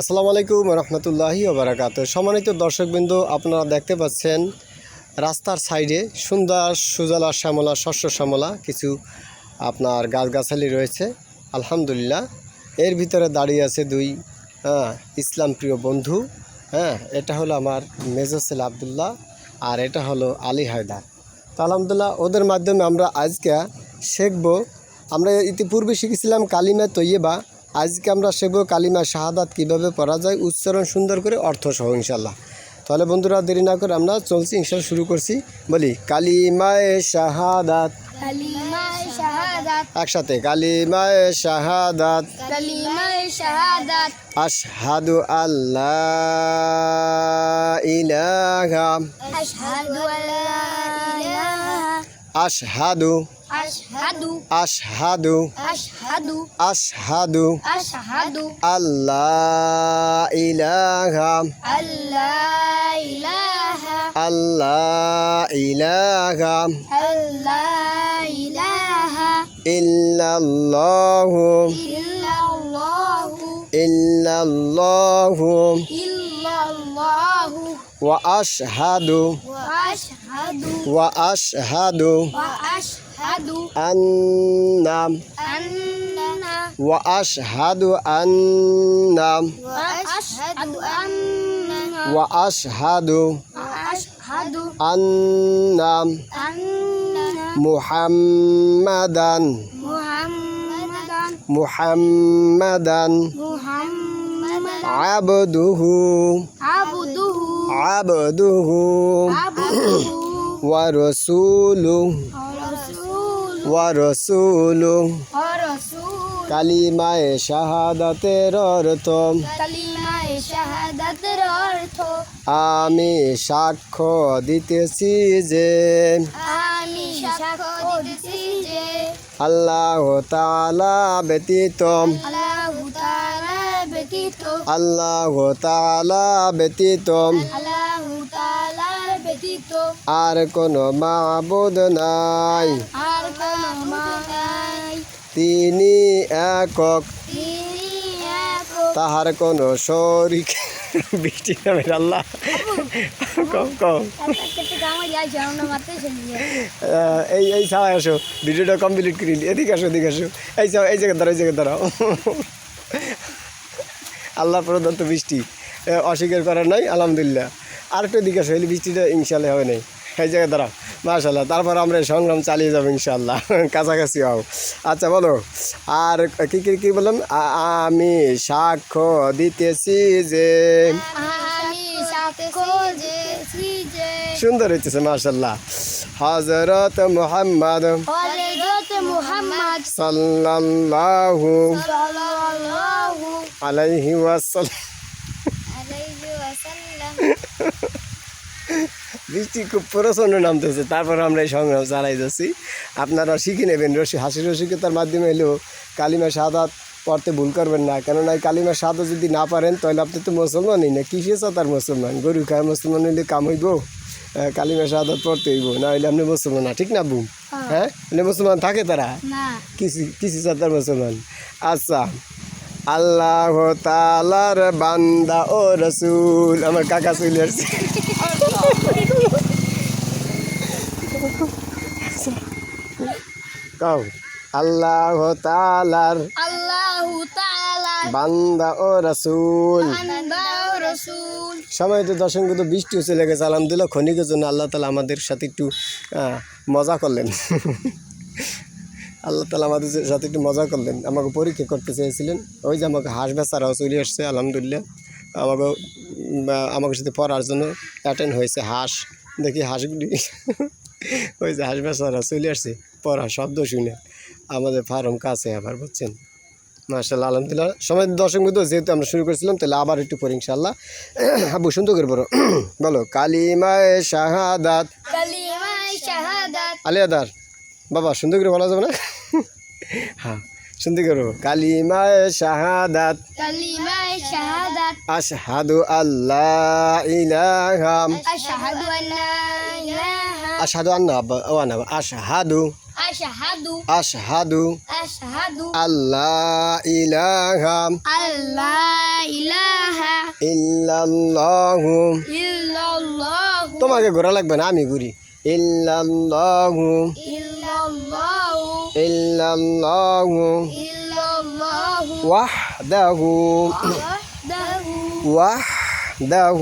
আসসালামু আলাইকুম রহমতুল্লাহি ওবরাকাত সম্মানিত দর্শকবৃন্দ, আপনারা দেখতে পাচ্ছেন রাস্তার সাইডে সুন্দর সুজলা শ্যামলা, শস্য শ্যামলা, কিছু আপনার গাছগাছালি রয়েছে। আলহামদুলিল্লাহ, এর ভিতরে দাঁড়িয়ে আছে দুই হ্যাঁ ইসলাম প্রিয় বন্ধু হ্যাঁ এটা হলো আমার মেজর ছেলে আবদুল্লাহ আর এটা হলো আলী হায়দার। তো আলহামদুলিল্লাহ, ওদের মাধ্যমে আমরা আজকে শিখব। আমরা ইতিপূর্বে শিখেছিলাম কালিমা তৈয়বা আজকে আমরা শিখব কালিমা শাহাদাত কীভাবে পড়া যায় উচ্চারণ সুন্দর করে অর্থ সহ ইনশাল্লাহ তাহলে বন্ধুরা দেরি না করে আমরা চলছি ইনশাল্লাহ শুরু করছি। বলি কালিমায় শাহাদাত। একসাথে কালিমায় শাহাদাত। আশহাদু আল্লাহ ইলাহা। আশহাদু আল্লা ইলাহা আশহাদু আশহাদু আশহাদু আশহাদু আশহাদু আশহাদু আল্লাহ ইলাহা আল্লা ইলাহা আল্লাহ ইলাহা আল্লা ইলাহা ইল্লাল্লাহু ইল্লাল্লাহু ইল্লাল্লাহু ইল্লাল্লাহু ওয়া আশহাদু ওয়া আশহাদু ওয়া আশহাদু ওয়া আশহাদু আন্না وأشهد وأشهد أن وأشهد أن وأشهد أن وأشهد أن محمدا محمدا عبده عبده عبده ورسوله ওয়া রাসূলুহু ورسوله কালিমায়ে শাহাদাতের অর্থ কালিমায় শাহাদাতের অর্থ আমি সাক্ষ্য দিতেছি যে আমি সাক্ষ্য দিতেছি যে আল্লাহ তাআলা ব্যতীত আল্লাহ তাআলা ব্যতীত ব্যতীত আর কোনো মাবুদ নাই। আর কোনো নাই। তিনি একক। তাহার কোনো শরিক। বৃষ্টি নামের আল্লাহ। কম কম। এই এই ছাড়া আসো। ভিডিওটা কমপ্লিট করি। এদিকে আসো এদিকে আসো। এই যাও এই জায়গায় দাঁড়াও এই জায়গায় দাঁড়াও। আল্লাহ প্রদত্ত বৃষ্টি। অস্বীকার করার নাই আলহামদুলিল্লাহ। আর একটু এদিকে আসো বৃষ্টিটা ইনশাল্লাহ হবে নাই। এই জায়গায় দাঁড়াও মাশাল্লাহ তারপর আমরা সংগ্রাম চালিয়ে যাব ইনশাল্লাহ কাছাকাছি হও। আচ্ছা বলো আর কি কি কি বললাম? আমি সাক্ষ্য দিতেছি যে সুন্দর হইতেছে মাশাল্লাহ হজরত মোহাম্মদ সাল্লাল্লাহু আলাইহি আলাইহি ওয়াসাল্লাম বৃষ্টি খুব প্রচণ্ড নামতেছে তারপর আমরা এই সংগ্রাম চালাই যাচ্ছি। আপনারা শিখে নেবেন রসি হাসি রসিকতার মাধ্যমে এলেও কালিমা সাদাত পড়তে ভুল করবেন না। কেননা এই কালিমা সাদা যদি না পারেন তাহলে আপনি তো মুসলমানই না। কিসে তার মুসলমান? গরু খায় মুসলমান হইলে কাম হইব? কালিমা সাদাত পড়তে হইব। না হইলে আপনি মুসলমান না। ঠিক না বুম? হ্যাঁ? মানে মুসলমান থাকে তারা? কিছু কিছু চাতার মুসলমান? আচ্ছা। আল্লাহ তালার বান্দা ও রসুল। আমার কাকা চলে আসছে। আল্লাহ তালার আল্লাহু বান্দা ও রসুল। রাসূল। সময় তো দর্শক কিন্তু বৃষ্টিও চলে গেছে আলহামদুলিল্লাহ ক্ষণিকের জন্য আল্লাহ তালা আমাদের সাথে একটু মজা করলেন। আল্লাহ তালা আমাদের সাথে একটু মজা করলেন। আমাকে পরীক্ষা করতে চেয়েছিলেন। ওই যে আমাকে হাঁস বেচারাও চলে আসছে আলহামদুলিল্লাহ। আমাকে আমাকে সাথে পড়ার জন্য অ্যাটেন্ড হয়েছে হাঁস। দেখি হাঁসগুলি ওই যে হাঁস বেচারা চলে আসছে পড়া শব্দ শুনে। আমাদের ফার্ম কাছে আবার বুঝছেন? মার্শাল্লাহ আলহামদুলিল্লাহ। সময় দর্শক বিন্দু যেহেতু আমরা শুরু করেছিলাম তাহলে আবার একটু পড়ি ইনশাল্লাহ আবু সুন্দর করে বলো বলো কালিমায় শাহাদাত। আলিয়াদার। বাবা সুন্দর করে বলা যাবে না? হ্যাঁ সুন্দর করে। কালিমায় শাহাদাত। কালিমায় শাহাদাত। আশহাদু আল্লাহ ইলাহা। আশহাদু আল্লা ইলাহা। আশহাদু আন্না আন্না আশহাদু। আশহাদু। আশহাদু আশহাদু। আল্লাহ ইলাহা। আল্লাহ ইলাহা। ইল্লাল্লাহু। ইল্লাল্লাহু। তোমাকে ঘোরা লাগবে না আমি ঘুরি। ইল্লাল্লাহু। ইল্লাল্লাহু। إلا الله وحده. وحده.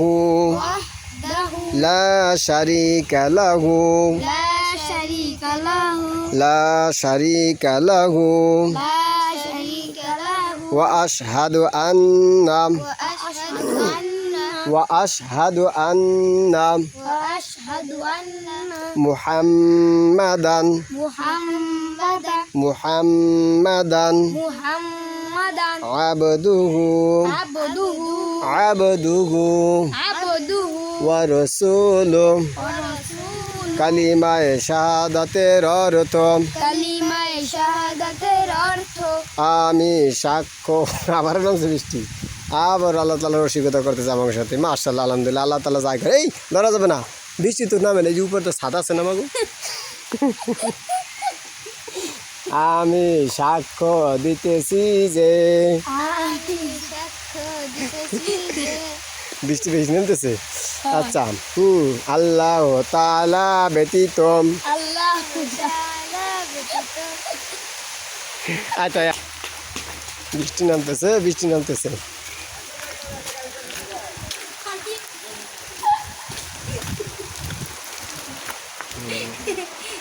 لا شريك له. لا شريك له. وأشهد أن وأشهد أن محمدا محمدا মুহাম্মাদান আবদুহু আবদুহু আবদুহু আবদুহু ওয়া রাসূলু কালিমায় শাহাদাতের অর্থ কালিমায় শাহাদাতের অর্থ আমি সাক্ষ্য আবার নামছে বৃষ্টি আবার আল্লাহ তালা রসিকতা করতেছে আমার সাথে। মার্শাল্লাহ আলহামদুলিল্লাহ আল্লাহ তালা যাই করে। এই ধরা যাবে না। বৃষ্টি তো নামে এই যে উপরে তো সাদা আছে না মাগু আমি সাক্ষ্য দিতেছি যে বৃষ্টি বেশি নামতেছে? আচ্ছা হুম আল্লাহ তালা ব্যতীত। আচ্ছা বৃষ্টি নামতেছে বৃষ্টি নামতেছে।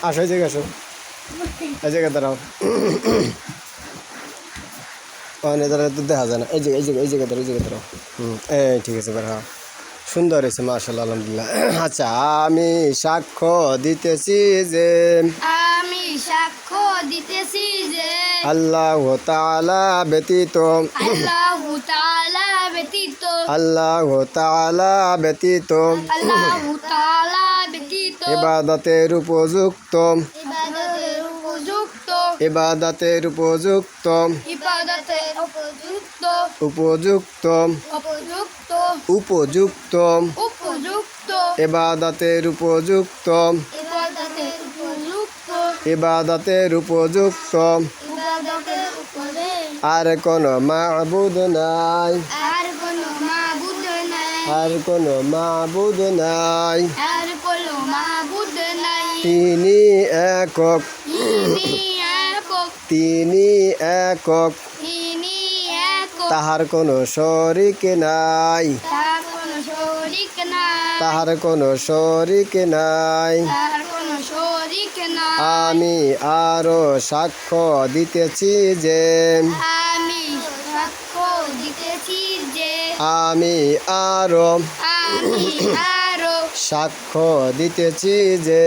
আসো এই জায়গায় আসো। এই জায়গায় দাঁড়াও। ওখানে দাঁড়ালে তো দেখা যায় না। এই জায়গায় এই জায়গায় এই জায়গায় দাঁড়াও এই জায়গায় দাঁড়াও। হুম এই ঠিক আছে হও। সুন্দর হয়েছে মার্শাল্লাহ আলহামদুলিল্লাহ। আচ্ছা আমি সাক্ষ্য দিতেছি যে আমি সাক্ষ্য দিতেছি যে আল্লাহ তালা ব্যতীত আল্লাহ তাআলা ব্যতীত আল্লাহ তালা ব্যতীত আল্লাহ তাআলা ব্যতীত ইবাদতের উপযুক্ত ইবাদতের উপযুক্ত ইবাদতের উপযুক্ত উপযুক্ত উপযুক্ত উপযুক্ত উপযুক্ত ইবাদতের উপযুক্ত ইবাদতের উপযুক্ত ইবাদতের উপযুক্ত আর কোন মাবুদ নাই। আর কোনো মাবুদ নাই। আর কোন মাবুদ নাই। আর কোনো মাবুদ নাই। তিনি একক। তিনি একক তিনি একক। তাহার কোনো শরিক নাই। তাহার কোনো শরিক নাই। আমি আরও সাক্ষ্য দিতেছি যে আমি সাক্ষ্য দিতেছি যে আরও আমি আরও সাক্ষ্য দিতেছি যে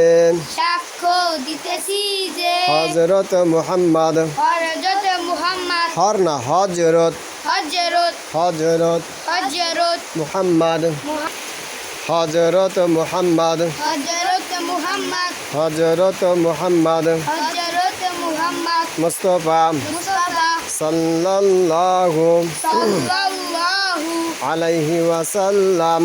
দিতেছি যে হজরত মুহাম্মদ। হযরত মুহাম্মদ। হর না হজরত হযরত। হজরত হযরত। মুহাম্মদ। হজরত মুহাম্মদ। হযরত মুহাম্মদ। হজরত মুহাম্মদ। হযরত মুহাম্মদ। মুস্তফা। মুস্তাফা। সাল্লাল্লাহু সাল্লাল্লাহু আলাইহি ওয়াসাল্লাম।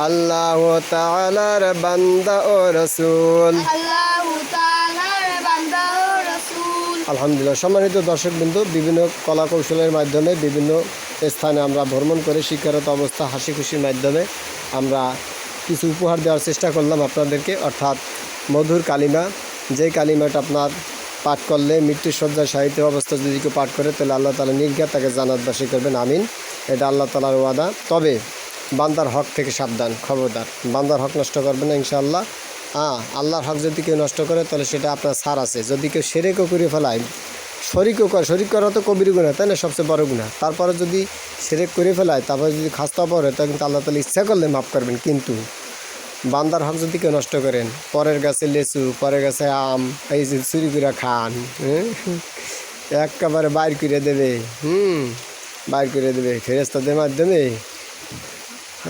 আল্লাহ তাআলার বান্দা ও রসুল। বান্দা আলহামদুলিল্লাহ, সম্মানিত দর্শক দর্শকবৃন্দ, বিভিন্ন কলা কৌশলের মাধ্যমে, বিভিন্ন স্থানে আমরা ভ্রমণ করে শিক্ষারত অবস্থা হাসি খুশির মাধ্যমে আমরা কিছু উপহার দেওয়ার চেষ্টা করলাম আপনাদেরকে। অর্থাৎ মধুর কালিমা, যে কালিমাটা আপনার পাঠ করলে মৃত্যুসজ্জায় সাহিত্য অবস্থা যদি কেউ পাঠ করে, তাহলে আল্লাহ তালা নির্ঘাত তাকে জানাত জানাতবাসী করবেন। আমিন। এটা আল্লাহ তালার ওয়াদা। তবে বান্দার হক থেকে সাবধান, খবরদার। বান্দার হক নষ্ট করবেন না ইনশাআল্লাহ। হ্যাঁ আল্লাহর হক যদি কেউ নষ্ট করে, তাহলে সেটা আপনার সার আছে। যদি কেউ সেরেকও করে ফেলায়, শরিকও করে, শরিক করা তো কবির গুণা তাই না? সবচেয়ে বড় গুণা তারপরে যদি সেরেক করে ফেলায়, তারপরে যদি খাস্তা পরে তখন কিন্তু আল্লাহ তালা ইচ্ছা করলে মাফ করবেন। কিন্তু বান্দার হক যদি কেউ নষ্ট করেন, পরের গাছে লেচু, পরের গাছে আম, এই যে চুরি করে খান হ্যাঁ? একেবারে বাইর করে দেবে, হুম? বাইর করে দেবে ফেরেস্তাদের মাধ্যমে।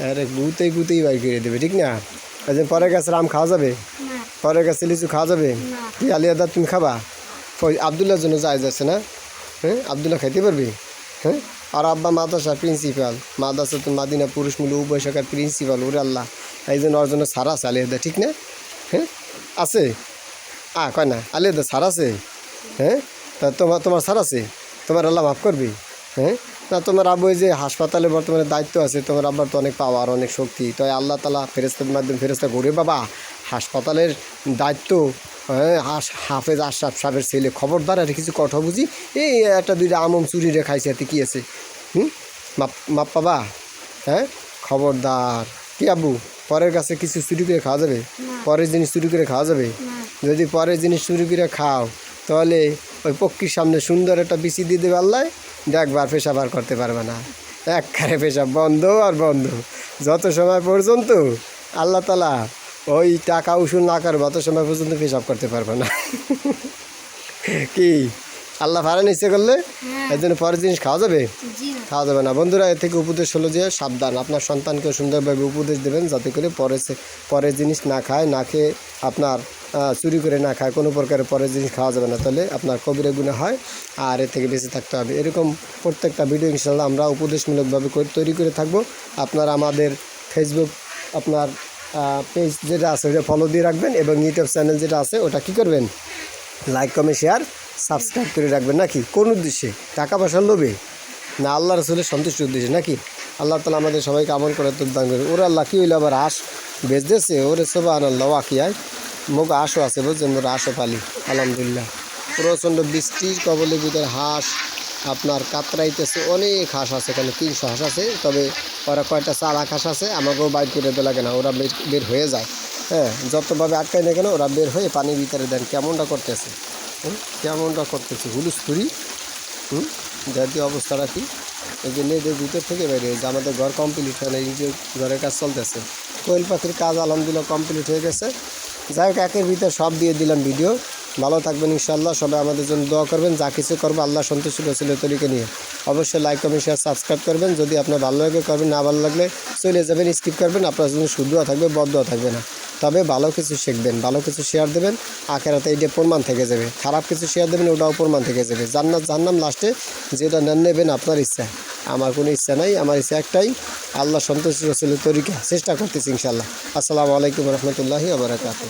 আরে গুতেই গুতেই বাইর করে দেবে ঠিক না? এই যে পরের গাছের আম খাওয়া যাবে? পরের গাছে লিচু খাওয়া যাবে? কি আলিয়াদা তুমি খাবা? ওই আবদুল্লার জন্য যায় যাচ্ছে না? হ্যাঁ আবদুল্লাহ খাইতে পারবি? হ্যাঁ? আর আব্বা মাদ্রাসা প্রিন্সিপাল মাদ্রাসা তো মাদিনা পুরুষ মূল্য উভয় শাখার প্রিন্সিপাল ওরে আল্লাহ। এই জন্য ওর জন্য সারা আছে আলিয়াদা ঠিক না? হ্যাঁ? আছে? আ কয় না আলিয়াদা সার আছে? হ্যাঁ? তা তোমার তোমার সার আছে? তোমার আল্লাহ মাফ করবি? হ্যাঁ? না তোমার আব্বু যে হাসপাতালে বর্তমানে দায়িত্ব আছে তোমার আব্বার তো অনেক পাওয়ার অনেক শক্তি। তাই আল্লাহ তালা ফেরেস্তার মাধ্যমে ফেরেস্তা ঘুরে বাবা হাসপাতালের দায়িত্ব হ্যাঁ হাস হাফেজ আশরাফ সাহেবের ছেলে খবরদার আর কিছু কথা বুঝি এই একটা দুইটা আমম চুরি রে খাইছে এতে কী আছে? হুম? মাপ মাপ পাবা হ্যাঁ? খবরদার। কি আব্বু পরের কাছে কিছু চুরি করে খাওয়া যাবে? পরের জিনিস চুরি করে খাওয়া যাবে? যদি পরের জিনিস চুরি করে খাও তাহলে ওই পক্ষীর সামনে সুন্দর একটা বিচি দিয়ে দেবে আল্লাহ দেখবার পেশাব আর করতে পারবে না। একখানে পেশাব বন্ধ আর বন্ধ। যত সময় পর্যন্ত আল্লাহ তালা ওই টাকা উসুল না করব অত সময় পর্যন্ত পেশাব করতে পারবে না। কি? আল্লাহ ভাড়া নিচ্ছে করলে? এর জন্য পরের জিনিস খাওয়া যাবে? খাওয়া যাবে না। বন্ধুরা এর থেকে উপদেশ হলো যে সাবধান। আপনার সন্তানকে সুন্দরভাবে উপদেশ দেবেন যাতে করে পরে পরের জিনিস না খায়, না খেয়ে আপনার চুরি করে না খায়, কোনো প্রকারের পরের জিনিস খাওয়া যাবে না। তাহলে আপনার কবিরে গুণে হয় আর এর থেকে বেঁচে থাকতে হবে। এরকম প্রত্যেকটা ভিডিও ইনশাল্লাহ আমরা উপদেশমূলকভাবে তৈরি করে থাকব। আপনার আমাদের ফেসবুক আপনার পেজ যেটা আছে ওটা ফলো দিয়ে রাখবেন এবং ইউটিউব চ্যানেল যেটা আছে, ওটা কী করবেন? লাইক কমেন্ট শেয়ার সাবস্ক্রাইব করে রাখবেন নাকি? কোন উদ্দেশ্যে? টাকা পয়সার লোভে? না, আল্লাহ রসুলের সন্তুষ্টির উদ্দেশ্যে, নাকি? আল্লাহ তালা আমাদের সবাইকে আমল করে তো দান করে ওরা আল্লাহ, কী হইল আবার হাঁস বেচতেছে ওরে সবা আনাল্লাহ ওয়াকিয়ায়। মুখ হাঁসও আছে, বুঝছেন? ওরা হাঁসও পালি। আলহামদুলিল্লাহ। প্রচণ্ড বৃষ্টির কবলের ভিতরে হাঁস, আপনার কাতরাইতেছে, অনেক হাঁস আছে এখানে, তিনশো হাঁস আছে। তবে ওরা কয়টা চালাক হাঁস আছে, আমাকেও বাইর করে দেওয়া লাগে না, ওরা বের বের হয়ে যায়। হ্যাঁ যতভাবে আটকায় না কেন, ওরা বের হয়ে পানির ভিতরে দেন। কেমনটা করতেছে? কেমনটা করতেছে? হুলুস থুরি হুম জাতীয় অবস্থাটা কি এই যে নেদের ভিতর থেকে বেরিয়ে যে আমাদের ঘর কমপ্লিট হয় না, এই যে ঘরের কাজ চলতেছে। কোয়েল পাখির কাজ আলহামদুলিল্লাহ কমপ্লিট হয়ে গেছে। যাই হোক, একের ভিতর সব দিয়ে দিলাম ভিডিও ভালো থাকবেন ইনশাল্লাহ সবাই আমাদের জন্য দোয়া করবেন, যা কিছু করব, আল্লাহ সন্তুষ্ট রসুল তরিকে নিয়ে। অবশ্যই লাইক কমেন্ট শেয়ার সাবস্ক্রাইব করবেন। যদি আপনার ভালো লাগে, করবেন, না ভালো লাগলে চলে যাবেন স্কিপ করবেন। আপনার জন্য শুদ্ধ থাকবে বদ্ধ থাকবে না। তবে ভালো কিছু শিখবেন, ভালো কিছু শেয়ার দেবেন, আখেরাতে এইটা প্রমাণ থেকে যাবে। খারাপ কিছু শেয়ার দেবেন, ওটাও প্রমাণ থেকে যাবে। জান্নাত জান্নাম লাস্টে যেটা নেন নেবেন আপনার ইচ্ছা। আমার কোনো ইচ্ছা নাই, আমার ইচ্ছা একটাই, আল্লাহ সন্তোষ রসুলের তরিকা চেষ্টা করতেছি ইনশাল্লাহ আসসালামু আলাইকুম রহমতুল্লাহি আবরাকাত